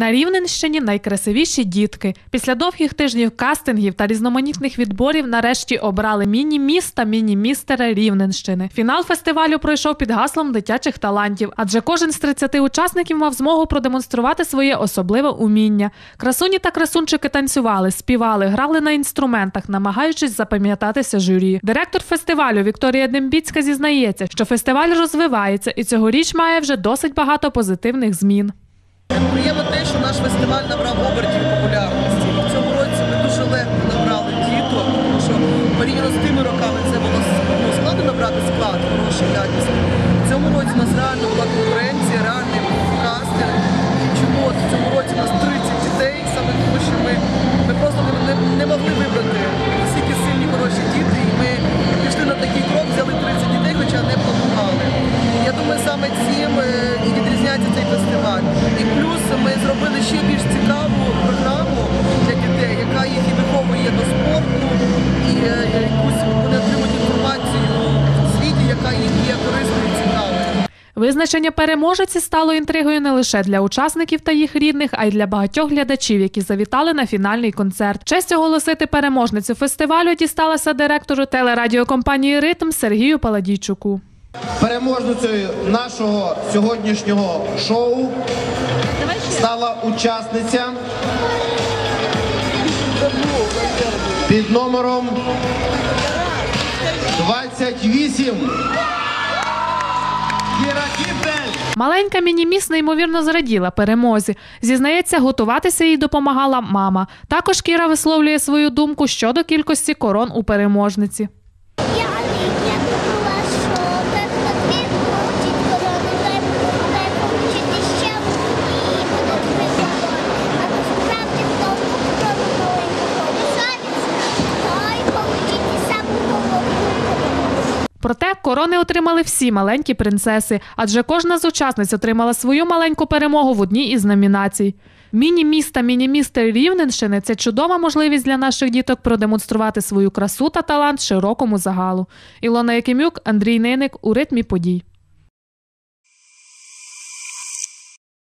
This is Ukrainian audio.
На Рівненщині найкрасивіші дітки. Після довгих тижнів кастингів та різноманітних відборів нарешті обрали міні-міста міні-містера Рівненщини. Фінал фестивалю пройшов під гаслом дитячих талантів, адже кожен з 30 учасників мав змогу продемонструвати своє особливе уміння. Красуні та красунчики танцювали, співали, грали на інструментах, намагаючись запам'ятатися журі. Директор фестивалю Вікторія Дембіцька зізнається, що фестиваль розвивається і цьогоріч має вже досить багато позитивних змін. Приємно те, що наш фестиваль набрав обертів популярності. В цьому році ми дуже легко набрали діток, тому що порівняно з тими роками це було ну, складно набрати склад, хороший, якісний. В цьому році у нас реально була конкуренція, реальний кастинг. Чому в цьому році у нас 30 дітей, саме тому що ми, ми просто не, не, не могли вибрати стільки сильні хороші діти, і ми пішли на такий крок, взяли 30 дітей, хоча не планували. Я думаю, саме цим Визначення переможеці стало інтригою не лише для учасників та їх рідних, а й для багатьох глядачів, які завітали на фінальний концерт. Честь оголосити переможницю фестивалю дісталася директору телерадіокомпанії Ритм Сергію Паладійчуку. Переможницею нашого сьогоднішнього шоу стала учасниця під номером 28. Маленька мініміс неймовірно зраділа перемозі. Зізнається, готуватися їй допомагала мама. Також Кіра висловлює свою думку щодо кількості корон у переможниці. Я, Проте корони отримали всі маленькі принцеси, адже кожна з учасниць отримала свою маленьку перемогу в одній із номінацій. Міні-міста, міні-містер Рівненщини це чудова можливість для наших діток продемонструвати свою красу та талант широкому загалу. Ілона Якимюк, Андрій Ниник у ритмі подій.